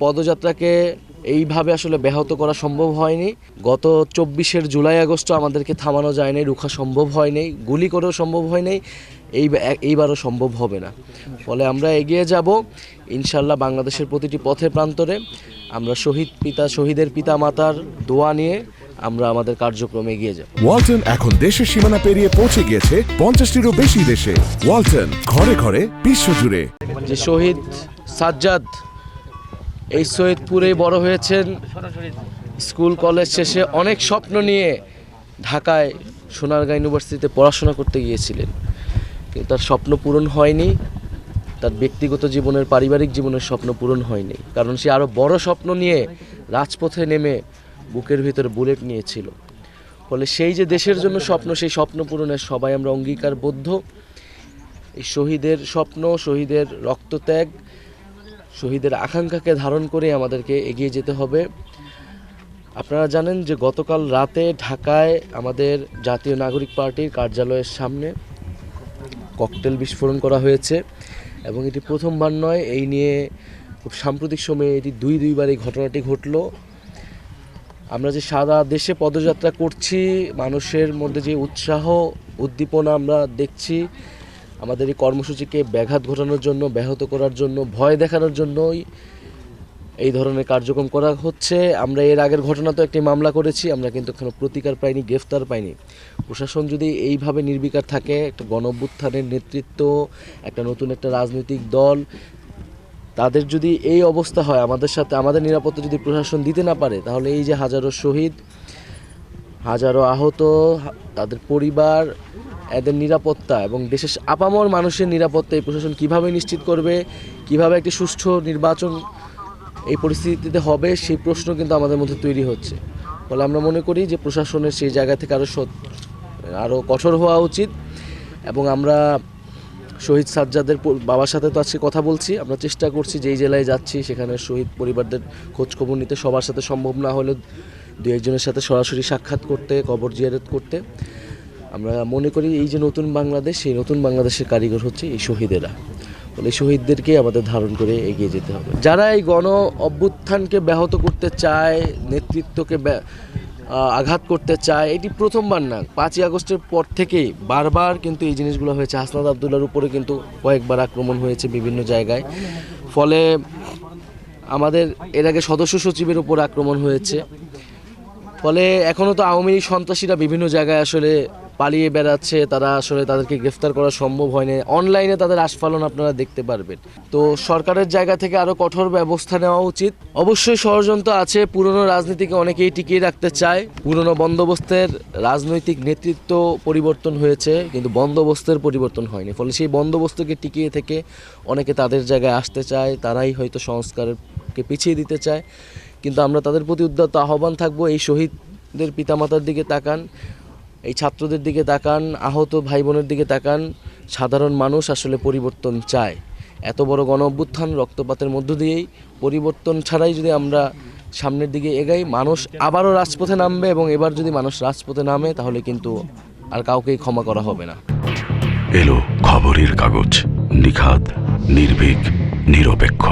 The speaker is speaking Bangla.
পদযাত্রাকে এইভাবে আসলে ব্যাহত করা সম্ভব হয়নি। গত চব্বিশের জুলাই আগস্ট আমাদেরকে থামানো যায়নি রুখা সম্ভব হয়নি গুলি করেও সম্ভব হয়নি এই এইবারও সম্ভব হবে না। ফলে আমরা এগিয়ে যাব ইনশাল্লাহ বাংলাদেশের প্রতিটি পথে প্রান্তরে। আমরা শহীদ পিতা শহীদের পিতা মাতার দোয়া নিয়ে আমরা আমাদের কার্যক্রমে এগিয়ে যাব। ওয়ালটন এখন দেশের সীমানা পেরিয়ে পৌঁছে গিয়েছে পঞ্চাশটিরও বেশি দেশে। ওয়ালটন ঘরে ঘরে বিশ্বজুড়ে। যে শহীদ সাজ্জাদ এই সৈয়দপুরেই বড় হয়েছেন স্কুল, কলেজ শেষে অনেক স্বপ্ন নিয়ে ঢাকায় সোনারগাঁ ইউনিভার্সিটিতে পড়াশোনা করতে গিয়েছিলেন। কিন্তু তার স্বপ্ন পূরণ হয়নি, তার ব্যক্তিগত জীবনের পারিবারিক জীবনের স্বপ্ন পূরণ হয়নি, কারণ সে আরও বড় স্বপ্ন নিয়ে রাজপথে নেমে বুকের ভিতরে বুলেট নিয়েছিল। ফলে সেই যে দেশের জন্য স্বপ্ন, সেই স্বপ্ন পূরণের সবাই আমরা অঙ্গীকারবদ্ধ। এই শহীদের স্বপ্ন, শহীদের রক্তত্যাগ শহীদের আকাঙ্ক্ষাকে ধারণ করে আমাদেরকে এগিয়ে যেতে হবে। আপনারা জানেন যে গতকাল রাতে ঢাকায় আমাদের জাতীয় নাগরিক পার্টির কার্যালয়ের সামনে ককটেল বিস্ফোরণ করা হয়েছে এবং এটি প্রথমবার নয়, এই নিয়ে খুব সাম্প্রতিক সময়ে এটি দুই দুইবার এই ঘটনাটি ঘটলো। আমরা যে সারা দেশে পদযাত্রা করছি, মানুষের মধ্যে যে উৎসাহ, উদ্দীপনা আমরা দেখছি আমাদের এই কর্মসূচিকে ব্যাঘাত ঘটানোর জন্য, ব্যাহত করার জন্য, ভয় দেখানোর জন্যই এই ধরনের কার্যক্রম করা হচ্ছে। আমরা এর আগের ঘটনা তো একটি মামলা করেছি, আমরা কিন্তু এখনও প্রতিকার পাইনি, গ্রেফতার পাইনি। প্রশাসন যদি এইভাবে নির্বিকার থাকে, একটা গণভ্যুত্থানের নেতৃত্ব, একটা নতুন একটা রাজনৈতিক দল, তাদের যদি এই অবস্থা হয়, আমাদের সাথে, আমাদের নিরাপত্তা যদি প্রশাসন দিতে না পারে, তাহলে এই যে হাজারো শহীদ হাজারো আহত তাদের পরিবার, এদের নিরাপত্তা এবং দেশের আপামর মানুষের নিরাপত্তা এই প্রশাসন কীভাবে নিশ্চিত করবে, কীভাবে একটি সুষ্ঠু নির্বাচন এই পরিস্থিতিতে হবে, সেই প্রশ্ন কিন্তু আমাদের মধ্যে তৈরি হচ্ছে। ফলে আমরা মনে করি যে প্রশাসনের সেই জায়গা থেকে আরও আরও কঠোর হওয়া উচিত এবং আমরা শহীদ সাজ্জাদের বাবার সাথে তো আজকে কথা বলছি, আমরা চেষ্টা করছি যেই জেলায় যাচ্ছি, সেখানে শহীদ পরিবারদের খোঁজখবর নিতে সবার সাথে সম্ভব না হলেও দু একজনের সাথে সরাসরি সাক্ষাৎ করতে, কবর জিয়ারত করতে। আমরা মনে করি এই যে নতুন বাংলাদেশ সেই নতুন বাংলাদেশের কারিগর হচ্ছে এই শহীদেরা। এই শহীদদেরকে আমাদের ধারণ করে এগিয়ে যেতে হবে। যারা এই গণ অভ্যুত্থানকে ব্যাহত করতে চায়, নেতৃত্বকে আঘাত করতে চায়, এটি প্রথমবার না। পাঁচই আগস্টের পর থেকেই বারবার কিন্তু এই জিনিসগুলো হয়েছে। হাসনাদ আবদুল্লার উপরে কিন্তু কয়েকবার আক্রমণ হয়েছে বিভিন্ন জায়গায়। ফলে আমাদের এর আগে সদস্য সচিবের উপর আক্রমণ হয়েছে। ফলে এখনও তো আওয়ামী লীগ সন্ত্রাসীরা বিভিন্ন জায়গায় আসলে পালিয়ে বেড়াচ্ছে, তারা আসলে তাদেরকে গ্রেফতার করা সম্ভব হয়নি অনলাইনে তাদের আস্ফালন আপনারা দেখতে পারবেন। তো সরকারের জায়গা থেকে আরও কঠোর ব্যবস্থা নেওয়া উচিত। অবশ্যই ষড়যন্ত্র আছে, পুরনো রাজনীতিকে অনেকেই টিকিয়ে রাখতে চায়। পুরনো বন্দোবস্তের রাজনৈতিক নেতৃত্ব পরিবর্তন হয়েছে, কিন্তু বন্দোবস্তের পরিবর্তন হয়নি। ফলে সেই বন্দোবস্তকে টিকিয়ে থেকে অনেকে তাদের জায়গায় আসতে চায়, তারাই হয়তো সংস্কারকে পিছিয়ে দিতে চায়। কিন্তু আমরা তাদের প্রতি উদ্যত আহ্বান থাকব, এই শহীদদের পিতামাতার দিকে তাকান, এই ছাত্রদের দিকে তাকান, আহত ভাই বোনের দিকে তাকান। সাধারণ মানুষ আসলে পরিবর্তন চায়। এত বড় গণ অভ্যুত্থান রক্তপাতের মধ্য দিয়েই পরিবর্তন ছাড়াই যদি আমরা সামনের দিকে এগাই, মানুষ আবারও রাজপথে নামবে এবং এবার যদি মানুষ রাজপথে নামে, তাহলে কিন্তু আর কাউকেই ক্ষমা করা হবে না। এলো খবরের কাগজ, নিখাদ, নির্ভীক, নিরপেক্ষ।